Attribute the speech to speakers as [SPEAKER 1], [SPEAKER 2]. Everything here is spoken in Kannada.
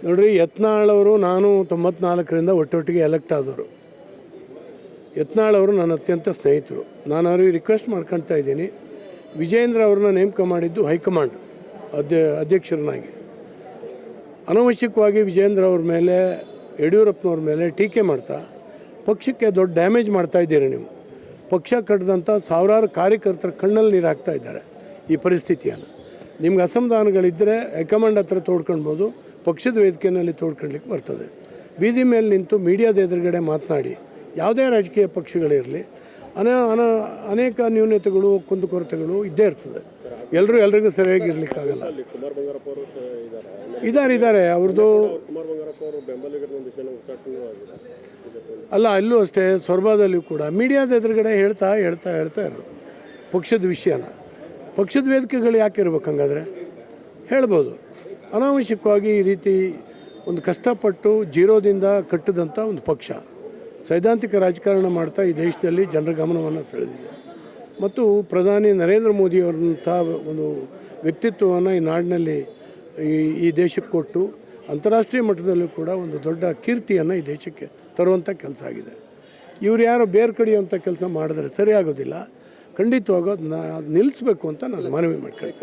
[SPEAKER 1] ನೋಡ್ರಿ ಯತ್ನಾಳ್ ಅವರು ನಾನು ತೊಂಬತ್ನಾಲ್ಕರಿಂದ ಒಟ್ಟೊಟ್ಟಿಗೆ ಎಲೆಕ್ಟ್ ಆದವರು. ಯತ್ನಾಳ್ ಅವರು ನನ್ನ ಅತ್ಯಂತ ಸ್ನೇಹಿತರು. ನಾನು ಅವ್ರಿಗೆ ರಿಕ್ವೆಸ್ಟ್ ಮಾಡ್ಕೊಳ್ತಾ ಇದ್ದೀನಿ. ವಿಜೇಂದ್ರ ಅವ್ರನ್ನ ನೇಮಕ ಮಾಡಿದ್ದು ಹೈಕಮಾಂಡ್ ಅಧ್ಯ, ಅಧ್ಯಕ್ಷರನ್ನಾಗಿ. ಅನವಶ್ಯಕವಾಗಿ ವಿಜೇಂದ್ರ ಅವ್ರ ಮೇಲೆ, ಯಡಿಯೂರಪ್ಪನವ್ರ ಮೇಲೆ ಟೀಕೆ ಮಾಡ್ತಾ, ಪಕ್ಷಕ್ಕೆ ದೊಡ್ಡ ಡ್ಯಾಮೇಜ್ ಮಾಡ್ತಾ ಇದ್ದೀರಿ ನೀವು. ಪಕ್ಷ ಕಟ್ಟಿದಂಥ ಸಾವಿರಾರು ಕಾರ್ಯಕರ್ತರ ಕಣ್ಣಲ್ಲಿ ನೀರು ಹಾಕ್ತಾ ಇದ್ದಾರೆ ಈ ಪರಿಸ್ಥಿತಿಯನ್ನು. ನಿಮ್ಗೆ ಅಸಮಾಧಾನಗಳಿದ್ದರೆ ಹೈಕಮಾಂಡ್ ಹತ್ರ ತೋಡ್ಕೊಳ್ಬೋದು. ಪಕ್ಷದ ವೇದಿಕೆಯಲ್ಲಿ ತೋಡ್ಕೊಳ್ಲಿಕ್ಕೆ ಬರ್ತದೆ. ಬೀದಿ ಮೇಲೆ ನಿಂತು ಮೀಡಿಯಾದ ಎದುರುಗಡೆ ಮಾತನಾಡಿ, ಯಾವುದೇ ರಾಜಕೀಯ ಪಕ್ಷಗಳಿರಲಿ ಅನ ಅನ, ಅನೇಕ ನ್ಯೂನತೆಗಳು, ಕುಂದುಕೊರತೆಗಳು ಇದ್ದೇ ಇರ್ತದೆ. ಎಲ್ಲರೂ ಎಲ್ರಿಗೂ ಸರಿಯಾಗಿ ಇರಲಿಕ್ಕಾಗಲ್ಲ
[SPEAKER 2] ಇದ್ದಾರೆ
[SPEAKER 1] ಇದ್ದಾರೆ ಅವ್ರದ್ದು ಅಲ್ಲ, ಅಲ್ಲೂ ಅಷ್ಟೇ, ಸೊರಬಾದಲ್ಲೂ ಕೂಡ ಮೀಡಿಯಾದ ಎದುರುಗಡೆ ಹೇಳ್ತಾ ಹೇಳ್ತಾ ಹೇಳ್ತಾ ಇರೋದು. ಪಕ್ಷದ ವಿಷಯನ. ಪಕ್ಷದ ವೇದಿಕೆಗಳು ಯಾಕೆ ಇರ್ಬೇಕು ಹಂಗಾದ್ರೆ ಹೇಳ್ಬೋದು. ಅನಾವಶ್ಯಕವಾಗಿ ಈ ರೀತಿ ಒಂದು ಕಷ್ಟಪಟ್ಟು ಜೀರೋದಿಂದ ಕಟ್ಟಿದಂಥ ಒಂದು ಪಕ್ಷ ಸೈದ್ಧಾಂತಿಕ ರಾಜಕಾರಣ ಮಾಡ್ತಾ ಈ ದೇಶದಲ್ಲಿ ಜನರ ಗಮನವನ್ನು ಸೆಳೆದಿದೆ. ಮತ್ತು ಪ್ರಧಾನಿ ನರೇಂದ್ರ ಮೋದಿಯವರಂಥ ಒಂದು ವ್ಯಕ್ತಿತ್ವವನ್ನು ಈ ನಾಡಿನಲ್ಲಿ ಈ ದೇಶಕ್ಕೆ ಕೊಟ್ಟು ಅಂತಾರಾಷ್ಟ್ರೀಯ ಮಟ್ಟದಲ್ಲೂ ಕೂಡ ಒಂದು ದೊಡ್ಡ ಕೀರ್ತಿಯನ್ನು ಈ ದೇಶಕ್ಕೆ ತರುವಂಥ ಕೆಲಸ ಆಗಿದೆ. ಇವರು ಯಾರೋ ಬೇರೆ ಕಡಿಯುವಂಥ ಕೆಲಸ ಮಾಡಿದ್ರೆ ಸರಿಯಾಗೋದಿಲ್ಲ. ಖಂಡಿತವಾಗೂ ಅದನ್ನ ನಿಲ್ಲಿಸ್ಬೇಕು ಅಂತ ನಾನು ಮನವಿ ಮಾಡ್ಕೊಳ್ತೀನಿ.